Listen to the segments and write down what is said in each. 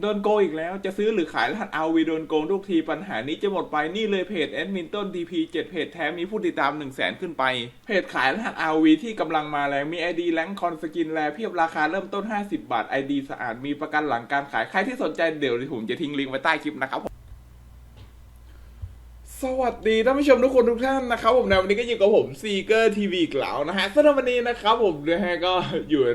โดนโกงอีกแล้วจะซื้อหรือขายรหัสเอาวีโดนโกงทุกทีปัญหานี้จะหมดไปนี่เลยเพจแอดมินต้นทีพีเจ็ดเพจแท้มีผู้ติดตาม1 0 0 0 0แสนขึ้นไป เพจขายรหัส RV ที่กำลังมาแรงมี ID แรงคอนสกินแลเพียบราคาเริ่มต้น 50 บาท ID สะอาดมีประกันหลังการขายใครที่สนใจเดี๋ยวผมจะทิ้งลิงก์ไว้ใต้คลิปนะครับสวัสดีท่านผู้ชมทุกคนทุกท่านนะครับผมในวันนี้ก็อยู่กับผมซีเกอร์ทีวีอีกแล้วนะฮะสำหรับวันนี้นะครับผมนะฮะก็อยู่ใน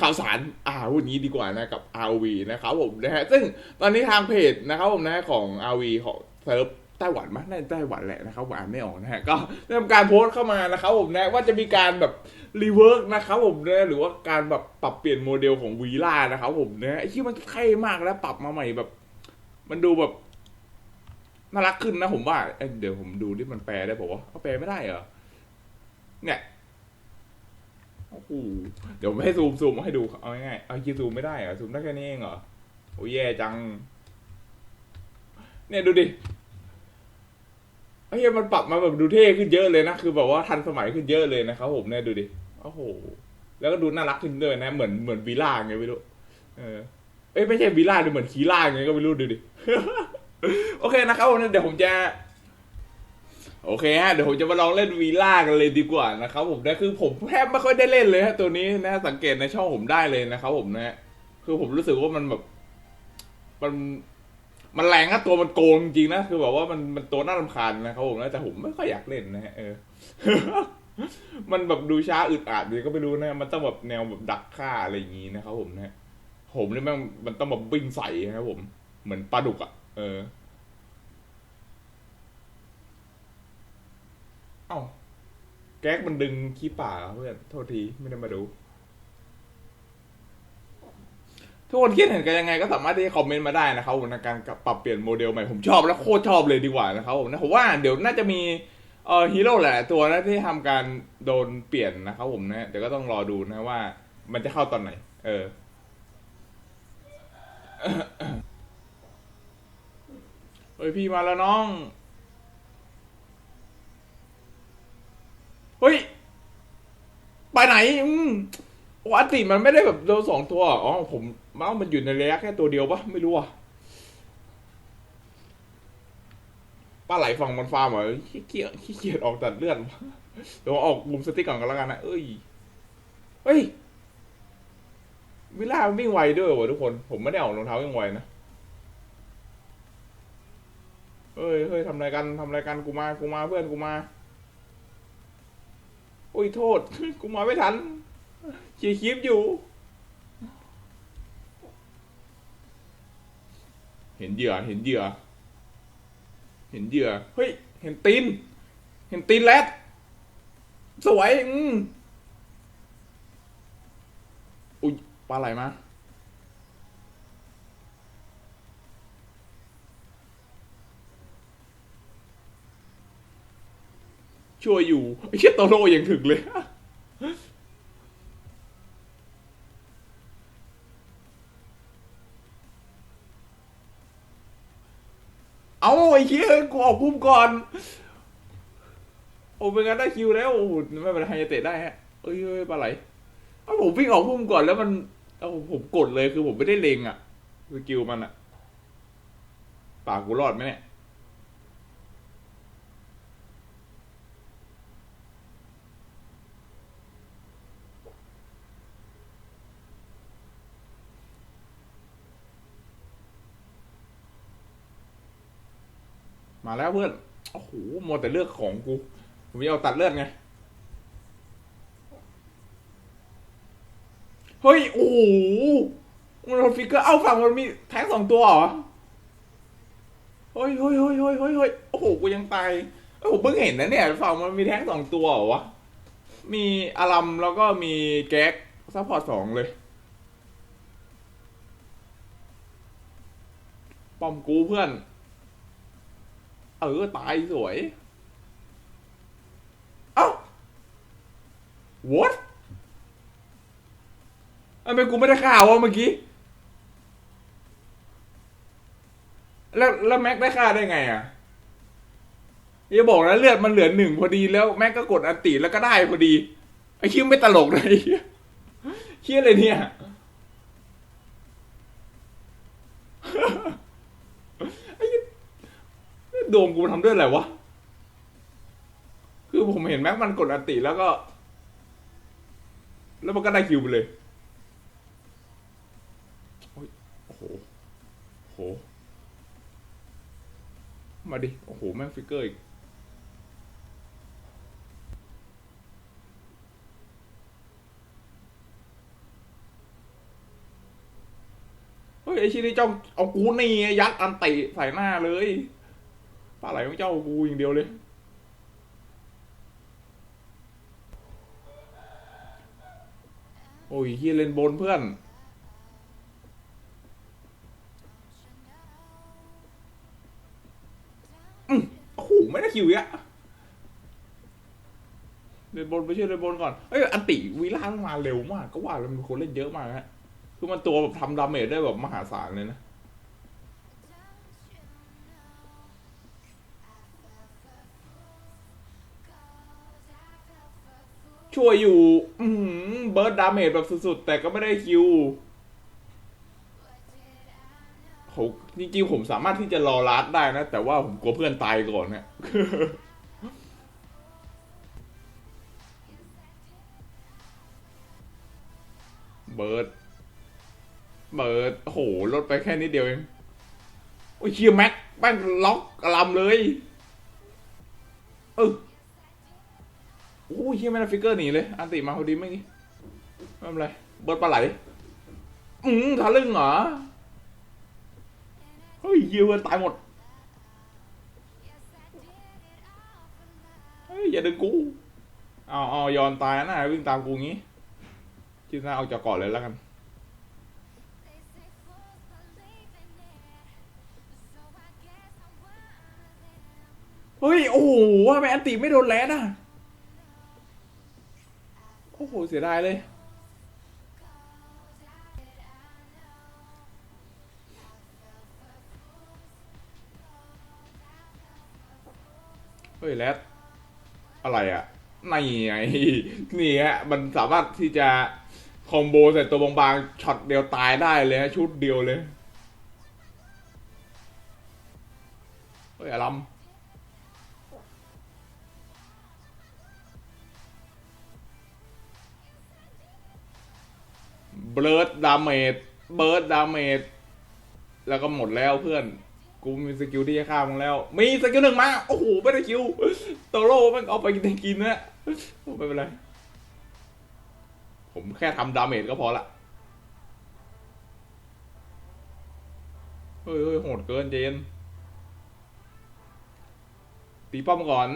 ข่าวสารอ่าวันนี้ดีกว่านะกับ RV นะครับผมนะฮะซึ่งตอนนี้ทางเพจนะครับผมนะของ RV ของเซิร์ฟไต้หวันมั้ยน่าจะไต้หวันแหละนะครับอ่านไม่ออกนะฮะก็ได้ทำการโพสต์เข้ามานะครับผมนะว่าจะมีการแบบรีเวิร์กนะครับผมนะหรือว่าการแบบปรับเปลี่ยนโมเดลของวีล่านะครับผมนะไอ้ที่มันเท่มากแล้วปรับมาใหม่แบบ มันดูแบบน่ารักขึ้นนะผมว่าเเดี๋ยวผมดูที่มันแปลได้บอกว่าเขาแปลไม่ได้เหรอเนี่ย โอ้โหเดี๋ยวผมให้ซูมซูมมาให้ดูเอาง่ายๆเอาคีซูมไม่ได้เหรอซูมได้แค่นี้เองเหรอโอ้ยแย่จัง เนี่ยดูดิไอ้เหี้ยมันปรับมาแบบดูเท่ขึ้นเยอะเลยนะคือแบบว่าทันสมัยขึ้นเยอะเลยนะครับผมเนี่ยดูดิโอ้โหแล้วก็ดูน่ารักขึ้นด้วยนะเหมือนเหมือนวีล่าไงไม่รู้เออเอ้ยไม่ใช่วีล่าดูเหมือนคีล่าไงก็ไม่รู้ดูดิโอเคนะครับผมเดี๋ยวผมจะ โอเคฮะเดี๋ยวผมจะมาลองเล่นวีล่ากันเลยดีกว่านะครับผมนะคือผมแทบไม่ค่อยได้เล่นเลยฮะตัวนี้นะสังเกตในช่องผมได้เลยนะครับผมนะคือผมรู้สึกว่ามันแบบ มันมันแรงอะตัวมันโกงจริงนะคือแบบว่ามันมันตัวน่ารำคาญนะครับผมนะแต่ผมไม่ค่อยอยากเล่นนะฮะเออ มันแบบดูช้าอึดอัดเลยก็ไม่รู้นะมันต้องแบบแนวแบบดักฆ่าอะไรอย่างงี้นะครับผมนะผมนี่มันมันต้องแบบวิ่งใส่นะครับผม เหมือนปลาดุกอะเออ เอ้า แก๊กมันดึงขี้ป่าเพื่อนโทษทีไม่ได้มาดู ทุกคนคิดเห็นกันยังไงก็สามารถที่จะคอมเมนต์มาได้นะครับผมในการปรับเปลี่ยนโมเดลใหม่ผมชอบและโคตรชอบเลยดีกว่านะครับผมนะผมว่าเดี๋ยวน่าจะมีเอ่อฮีโร่หลายตัวนะที่ทำการโดนเปลี่ยนนะครับผมนะเดี๋ยวก็ต้องรอดูนะว่า มันจะเข้าตอนไหน เออเฮ้ยพี่มาแล้วน้อง เฮ้ย ไปไหน อืมโอ้อัติมันไม่ได้แบบโดนสองตัว อ๋อ ผมเมาส์มันอยู่ในระยะแค่ตัวเดียวปะไม่รู้อะปลาไหลฝั่งมันฟาร์มเหรอขี้เกียจขี้เกียจออกตัดเลือดเดี๋ยวออกมุมสติ๊กก่อนกันแล้วกันนะ เอ้ย เฮ้ย วิลล่ามันวิ่งไวด้วยวะทุกคน ผมไม่ได้ออกรองเท้าวิ่งไวนะเฮ้ย เฮ้ยทำอะไรกันทำอะไรกัน กูมา กูมาเพื่อน กูมา อ้ยโทษ กูมาไม่ทันเขียคลิปอยู่ เห็นเหยื่อ เห็นเหยื่อ เห็นเหยื่อ เฮ้ย เห็นตีน เห็นตีนแรดสวย อืมอุ้ยปลาไหลมา ช่วยอยู่ไอ้เชี่ยโตโร่ยังถึงเลยเอาไอ้เชี่ยกูออกพุ่มก่อน โอ้เป็นงั้นได้คิวแล้วโอ้โหไม่เป็นไรไฮยาเตะได้ฮะเอ้ยเอ้ยปลาไหลเอาผมวิ่งออกพุ่มก่อนแล้วมันเอาผมกดเลยคือผมไม่ได้เลงอะสกิลมันอะปากกูรอดไหมเนี่ย มาแล้วเพื่อน โอ้โหมัวแต่เลือกของกู ผมจะเอาตัดเลือดไง เฮ้ย โอ้โหมันโดฟิกเกอร์ เอ้าฝั่งมันมีแท็กสองตัวเหรอ เฮ้ยเฮ้ยเฮ้ยเฮ้ยเฮ้ยเฮ้ยโอ้โห กูยังตายเอ้ยผมเพิ่งเห็นนะเนี่ยฝั่งมันมีแท็กสองตัวเหรอวะ มีอารัมแล้วก็มีแก๊กซัพพอร์ตสองเลย ป้อมกูเพื่อน เออตายสวย เอ้า what ทำไมกูไม่ได้ข่าววะเมื่อกี้ แล้วแล้วแม็กได้ค่าได้ไงอะอย่าบอกนะเลือดมันเหลือหนึ่งพอดีแล้วแม็กก็กดอันติแล้วก็ได้พอดี ไอ้คิวไม่ตลกเลยเฮียอะไรเนี่ย โดวงกูมันทำด้วยอะไรวะ คือผมเห็นแม็กมันกดอันติแล้วก็ แล้วมันก็ได้คิวไปเลย โอ้โหโอ้โหมาดิ โอ้โห แม่งฟิกเกอร์อีกเฮ้ยไอชินี่เจ้าเอากูนี่ยัดอันติใส่หน้าเลย ปลาไหลของเจ้ากูอย่างเดียวเลย โอ้ยเฮียเล่นบนเพื่อน อืมโอ้โหไม่ได้คิวอีกอะเล่นบนไปช่วยเล่นบนก่อน เอ้ย อันติวีล่ามันมาเร็วมาก ก็ว่าแล้วมันคนเล่นเยอะมากฮะ คือมันตัวแบบทำดาเมจได้แบบมหาศาลเลยนะ ช่วยอยู่ อืเบิร์ดดาเมจแบบสุดๆ แต่ก็ไม่ได้คิวโหจริงๆผมสามารถที่จะรอลัดได้นะ แต่ว่าผมกลัวเพื่อนตายก่อนเนี่ยเบิร์ดเบิร์ดโอ้โหลดไปแค่นิดเดียวเอง โอ้ยเชียแม็กแม่งล็อกลำเลย เออ อ้ยเฮียไม่ได้ฟิกเกอร์หนีเลย อันติมาพอดีไม่งี้ไม่เป็นไรเบิร์ดปลาไหลอืมทะลึ่งเหรอ เฮ้ยเฮียเพื่อนตายหมด เฮ้ย อย่าดึงกูเอาเอายอนตายนะวิ่งตามกูงี้จินหน้าเอาจากเกาะเลยแล้วกันเฮ้ย โอ้โหทำไมอันติไม่โดนแลนอะ โอ้โห เสียดายเลย เฮ้ยแรดอะไรอะนี่ไงนี่ฮะมันสามารถที่จะ คอมโบใส่ตัวบางๆช็อตเดียวตายได้เลยฮะชุดเดียวเลย เฮ้ยอารัม เบิร์ดดาเมจเบิร์ดดาเมจแล้วก็หมดแล้วเพื่อน กูมีสกิลที่จะฆ่ามึงแล้ว มีสกิลหนึ่งมา โอ้โห ไม่ได้คิวโตโร่มันเอาไปกินกินนะไม่เป็นไร ผมแค่ทำดาเมจก็พอละเฮ้ยเฮ้ยโหดเกินเจน ตีป้อมก่อน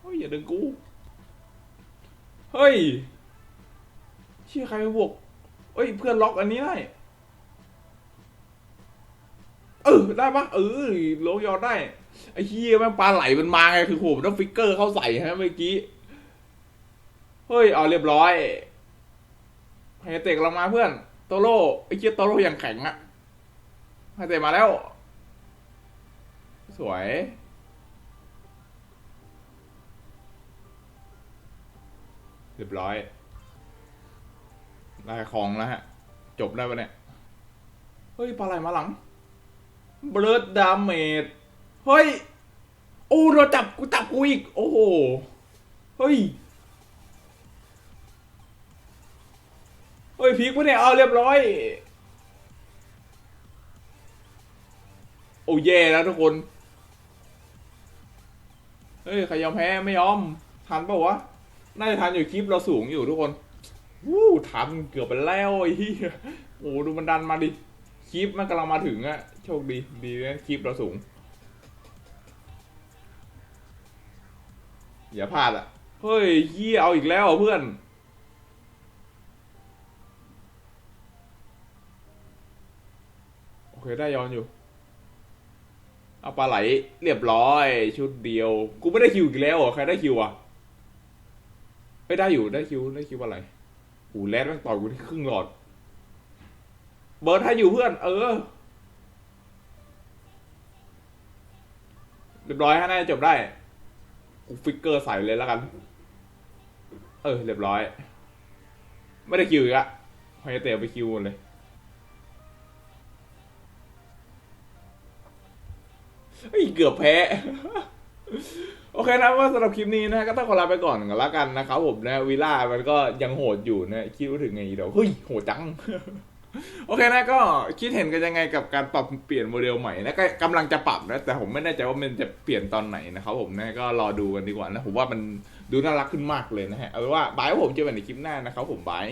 เฮ้ย อย่าดึงกู เฮ้ยเชี่ยใครไปบวกเฮ้ย เพื่อนล็อกอันนี้ได้ เออ ได้ปะเออโลกยอดได้ ไอ้เฮียแม่งปลาไหลมันมาไง คือโผมต้องฟิกเกอร์เข้าใส่ฮะเมื่อกี้ เฮ้ย เอาเรียบร้อยไฮเตะกำลังมาเพื่อน โตโร่ไอ้เชี่ยโตโร่อย่างแข็งอะไฮเตะมาแล้ว สวย เรียบร้อย ได้ของแล้วฮะ จบได้ปะเนี่ย เฮ้ยปลาไหลมาหลังเบิร์ดดาเมจเฮ้ย โอ้เราจับกูจับกูอีก โอ้โห เฮ้ย เฮ้ยพีกปะเนี่ย เอาเรียบร้อย โอ้แย่แล้วทุกคน เฮ้ย ใครยอมแพ้ไม่ยอม ทันปะวะ น่าจะทันอยู่คลิปเราสูงอยู่ทุกคนวู้ทันเกือบไปแล้วไอ้เหี้ยโอ้ดูมันดันมาดิคลิปมันกำลังมาถึงอะโชคดีดีนะคลิปเราสูง อย่าพลาดอะเฮ้ยเหี้ยเอาอีกแล้วเพื่อนโอเคได้ย้อนอยู่เอาปลาไหลเรียบร้อย ชุดเดียว กูไม่ได้คิวอีกแล้วเหรอใครได้คิวอะ ไม่ได้อยู่ได้คิวได้คิวอะไรหูแรดแม่งต่อยกูที่ครึ่งหลอด เบิร์ดให้อยู่เพื่อน เออ เรียบร้อยฮะน่าจะจบได้ กูฟิกเกอร์ใส่เลยแล้วกัน เออ เรียบร้อย ไม่ได้คิวอีกอะพอยเตะไปคิวหมดเลยเกือบแพ้ โอเคนะว่าสำหรับคลิปนี้นะก็ต้องขอลาไปก่อนกันละกันนะครับผมนะวิล่ามันก็ยังโหดอยู่นะคิดว่าถึงไงเดี๋ยวเฮ้ยโหดจังโอเคนะก็คิดเห็นกันยังไงกับการปรับเปลี่ยนโมเดลใหม่นะก็กำลังจะปรับนะแต่ผมไม่แน่ใจว่ามันจะเปลี่ยนตอนไหนนะครับผมนะก็รอดูกันดีกว่านะผมว่ามันดูน่ารักขึ้นมากเลยนะฮะเอาเป็นว่าบายผมเจอกันในคลิปหน้านะครับผมบาย